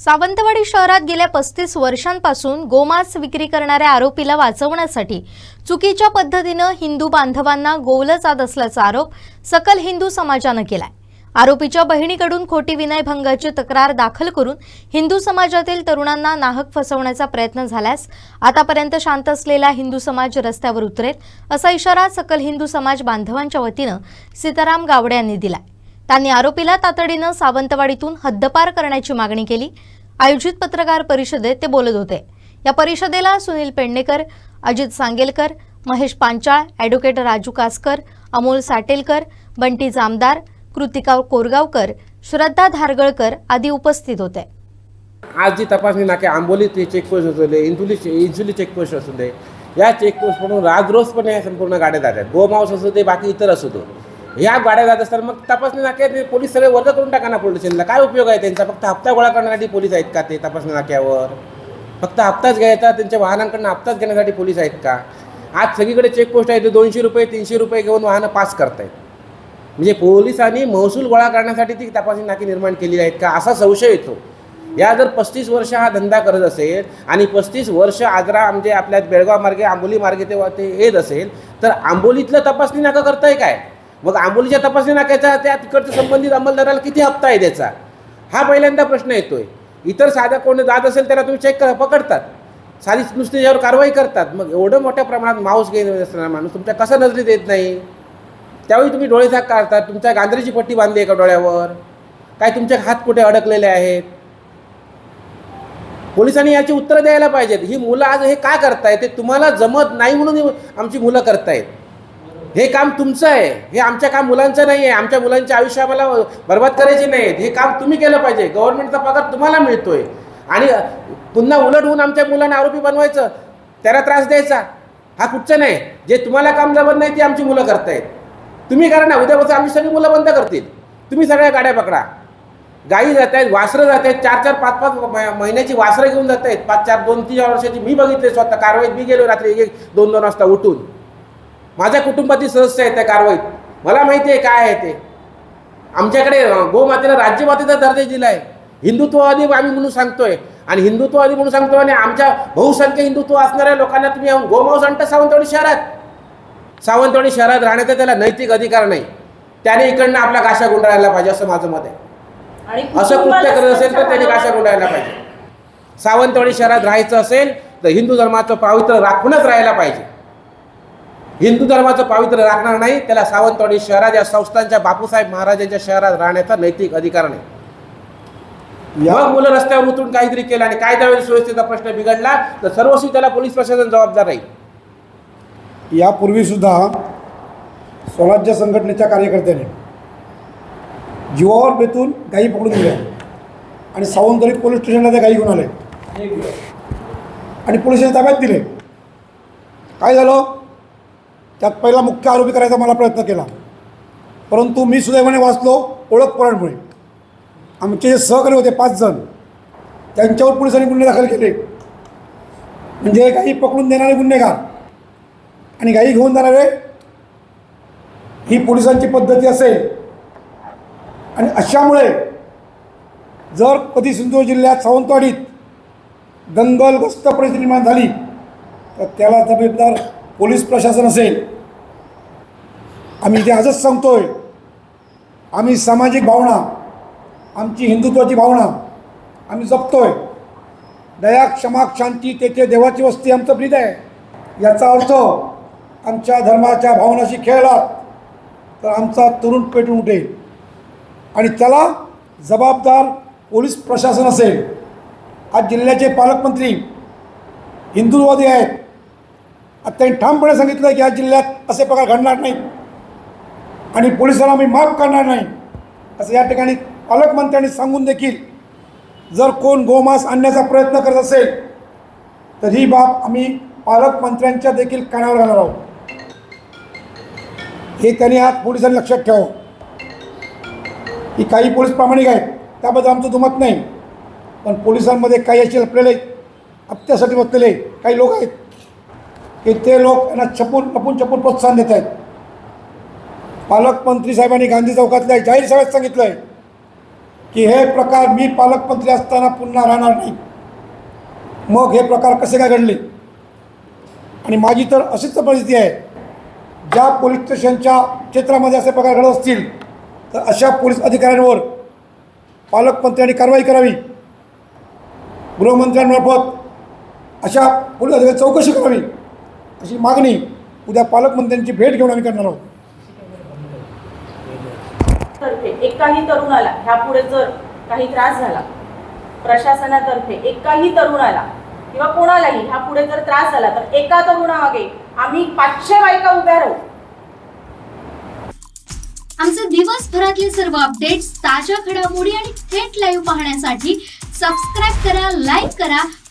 सावंतवाडी शहरात गेल्या पस्तीस वर्षांपासून गोमांस विक्री करणाऱ्या आरोपीला वाचवण्यासाठी चुकीच्या पद्धतीनं हिंदू बांधवांना गोवलं जात असल्याचा आरोप सकल हिंदू समाजानं केलाय. आरोपीच्या बहिणीकडून खोटी विनयभंगाची तक्रार दाखल करून हिंदू समाजातील तरुणांना नाहक फसवण्याचा प्रयत्न झाल्यास आतापर्यंत शांत असलेला हिंदू समाज रस्त्यावर उतरेल असा इशारा सकल हिंदू समाज बांधवांच्या वतीनं सीताराम गावडे यांनी दिलाय. त्यांनी आरोपीला तातडीनं सावंतवाडीतून हद्दपार करण्याची मागणी केली. आयोजित पत्रकार परिषदेत ते बोलत होते. या परिषदेला सुनील पेडणेकर अजित सांगेलकर महेश पांचाळ ॲडव्होकेट राजू कासकर अमोल साटेलकर बंटी जामदार कृतिका कोरगावकर श्रद्धा धारगळकर आदी उपस्थित होते. आज जी तपासणी नाके आंबोली ते चेकपोस्ट असू दे इंजुली इंजुली चेकपोस्ट असू दे या चेकपोस्टमधून राजरोसपणे या संपूर्ण गाड्या जातात. गोमांस असू दे बाकी इतर असू दे. ह्या गाड्या जात असताना मग तपासणी नाक्यात ते पोलीस सगळे वर्ग करून टाका ना पोलीस स्टेशनला काय उपयोग आहे त्यांचा? फक्त हप्ता गोळा करण्यासाठी पोलीस आहेत का ते तपासणी नाक्यावर? फक्त हप्ताच घ्यायचा त्यांच्या वाहनांकडनं हप्ताच घेण्यासाठी पोलीस आहेत का? आज सगळीकडे चेकपोस्ट आहे ते दोनशे रुपये तीनशे रुपये घेऊन वाहनं पास करतायत. म्हणजे पोलिसांनी महसूल गोळा करण्यासाठी ती तपासणी नाकी निर्माण केलेली आहेत का? असा संशय येतो. या जर पस्तीस वर्ष हा धंदा करत असेल आणि पस्तीस वर्ष आजरा म्हणजे आपल्या बेळगाव मार्गे आंबोली मार्गे तेव्हा ते येत असेल तर आंबोलीतलं तपासणी नाका करताय काय? मग आंबोलीच्या तपासणी नाक्याचा त्या तिकडच्या संबंधित अंमलदाराला किती हप्ता आहे त्याचा? हा पहिल्यांदा प्रश्न येतोय. इतर साधा कोणी जात असेल त्याला तुम्ही चेक करा पकडतात. साधी नुसती त्याच्यावर कारवाई करतात. मग एवढं मोठ्या प्रमाणात माऊस घेत असताना माणूस तुमच्या कसा नजरेत येत नाही? त्यावेळी तुम्ही डोळे झाक काढतात तुमच्या गांजरीची पट्टी बांधली आहे का डोळ्यावर. काय तुमचे हात कुठे अडकलेले आहेत? पोलिसांनी याची उत्तरं द्यायला पाहिजेत. ही मुलं आज हे का करतायत? ते तुम्हाला जमत नाही म्हणून आमची मुलं करतायत. हे काम तुमचं आहे. हे आमच्या काम मुलांचं नाही आहे. आमच्या मुलांचे आयुष्य आम्हाला बर्बाद करायचे नाहीत हे काम तुम्ही केलं पाहिजे. गव्हर्नमेंटचा पगार तुम्हाला मिळतोय. आणि पुन्हा उलट होऊन आमच्या मुलांना आरोपी बनवायचं. त्याला त्रास द्यायचा. हा कुठचं नाही. जे तुम्हाला काम जमत नाही ते आमची मुलं करतायत. तुम्ही करा ना. उद्यापासून आमची सगळी मुलं बंद करतील. तुम्ही सगळ्या गाड्या पकडा. गाई जात आहेत वासरं जात आहेत चार चार पाच पाच महिन्याची वासरं घेऊन जात आहेत पाच चार दोन तीन वर्षाची मी बघितले स्वतः. कारवाईत मी गेलो रात्री एक दोन दोन वाजता उठून. माझ्या कुटुंबातील सदस्य आहेत त्या कारवाईत. मला माहिती आहे काय आहे ते. आमच्याकडे गोमातेला राज्यमातेचा दर्जा दिला आहे. हिंदुत्ववादी आम्ही म्हणून सांगतोय. आणि हिंदुत्ववादी म्हणून सांगतोय आणि आमच्या बहुसंख्य हिंदुत्व असणाऱ्या लोकांना तुम्ही गोमांस आणता सावंतवाडी शहरात. सावंतवाडी शहरात राहण्याचा त्याला नैतिक अधिकार नाही. त्याने इकडनं आपला गाशा गुंडाळायला पाहिजे असं माझं मत आहे. असं कृत्य करत असेल तर त्याने गाशा गुंडाळायला पाहिजे. सावंतवाडी शहरात राहायचं असेल तर हिंदू धर्माचं पावित्र्य राखूनच राहायला पाहिजे. हिंदू धर्माचं पावित्र्य राखणार नाही त्याला सावंतवाडी शहरात या संस्थांच्या बापूसाहेब महाराजांच्या शहरात राहण्याचा नैतिक अधिकार नाही. या मग मुलं रस्त्यावर उतरून काहीतरी केलं आणि कायदा वेळी सुव्यवस्थेचा प्रश्न बिघडला तर सर्वस्वी त्याला पोलीस प्रशासन जबाबदार राहील. यापूर्वीसुद्धा स्वराज्य संघटनेच्या कार्यकर्त्याने जीवावर बेतून गायी पकडून दिल्या. आणि सावंतवाडी पोलीस स्टेशनला त्या गायी घेऊन आले आणि पोलिसांनी ताब्यात दिले. काय झालं? त्यात पहिला मुख्य आरोपी करायचा मला प्रयत्न केला. परंतु मी सुदैवाने वाचलो ओळख परांमुळे. आमचे जे सहकारी होते पाच जण त्यांच्यावर पोलिसांनी गुन्हे दाखल केले. म्हणजे गाई पकडून देणारे गुन्हेगार आणि गाई घेऊन जाणारे ही पोलिसांची पद्धती असेल. आणि अशामुळे जर कधी सिंधुदुर्ग जिल्ह्यात सावंतवाडीत दंगलग्रस्त परिस्थिती निर्माण झाली तर त्याला जबाबदार पोलीस प्रशासन असेल आम्ही इथे आजच सांगतोय आम्ही सामाजिक भावना आमची हिंदुत्वाची भावना आम्ही जपतोय. दया क्षमा शांती तेथे देवाची वस्ती आमचं प्रीत आहे. याचा अर्थ आमच्या धर्माच्या भावनाशी खेळलात तर आमचा तरुण पेटून उठेल. आणि त्याला जबाबदार पोलीस प्रशासन असेल. आज जिल्ह्याचे पालकमंत्री हिंदुत्ववादी आहेत. त्यांनी ठामपणे सांगितलं की या जिल्ह्यात असे प्रकार घडणार नाहीत आणि पोलिसांना आम्ही माफ करणार नाही. असं या ठिकाणी पालकमंत्र्यांनी सांगून देखील जर कोण गोमांस आणण्याचा प्रयत्न करत असेल तर ही बाब आम्ही पालकमंत्र्यांच्या देखील कानावर घालणार आहोत. हे त्यांनी आज पोलिसांनी लक्षात ठेवावं. की काही पोलीस प्रामाणिक आहेत त्याबद्दल आमचं दुमत नाही. पण पोलिसांमध्ये काही असे लपलेले हप्त्यासाठी बसलेले काही लोक आहेत. की ते लोक यांना छपून लपून छपून प्रोत्साहन देत आहेत. पालकमंत्री साहेबांनी गांधी चौकातल्या जाहीर सभेत सांगितलं आहे की हे प्रकार मी पालकमंत्री असताना पुन्हा राहणार नाही. मग हे प्रकार कसे काय घडले? आणि माझी तर अशीच परिस्थिती आहे. ज्या पोलीस स्टेशनच्या क्षेत्रामध्ये असे प्रकार घडत असतील तर अशा पोलीस अधिकाऱ्यांवर पालकमंत्र्यांनी कारवाई करावी. गृहमंत्र्यांमार्फत अशा पोलीस अधिकारी चौकशी करावी. अशी मागणी उद्या पालकमंत्र्यांची भेट घेऊन आम्ही करणार आहोत. तर्फे एकाही तरुणाला ह्यापुढे जर काही त्रास झाला प्रशासनातर्फे एकाही तरुणाला किंवा कोणालाही ह्यापुढे जर त्रास झाला तर एका तरुणामागे आम्ही पाचशे बायका उभ्या राहू. आमचे दिवसभरातले सर्व अपडेट्स ताज्या घडामोडी आणि थेट लाईव्ह पाहण्यासाठी सबस्क्राईब करा लाईक करा